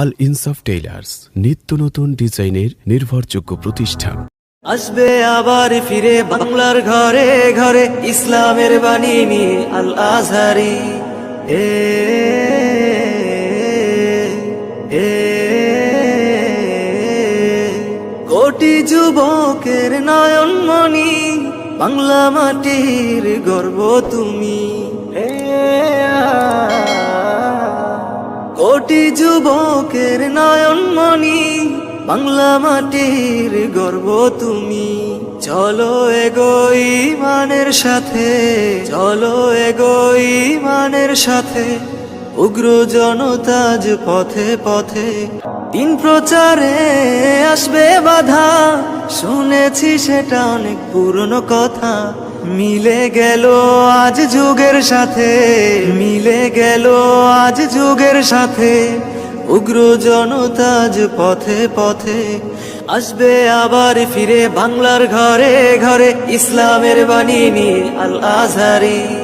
আল ইনসাফ টেইলার্স, নিত্য নতুন ডিজাইনের নির্ভরযোগ্য প্রতিষ্ঠান। আসবে আবার ফিরে বাংলার ঘরে ঘরে, ইসলামের বাণী নিয়ে আল আজহারি। এ কোটি যুবকের নয়নমণি বাংলা মাটির গর্ব তুমি। এ কোটি যুবকের নয়নমণি বাংলা মাটির গর্ব তুমি। চলো এগোই মানের সাথে, চলো এগোই মানের সাথে। উগ্র জনতাজ পথে পথে দিন প্রচারে আসবে বাধা। শুনেছি সেটা অনেক পুরনো কথা। মিলে গেল আজ যুগের সাথে। মিলে গেল আজ যুগের সাথে। উগ্র জনতাজ পথে পথে আসবে আবার ফিরে বাংলার ঘরে ঘরে ইসলামের বাণী নিয়ে আল আজহারি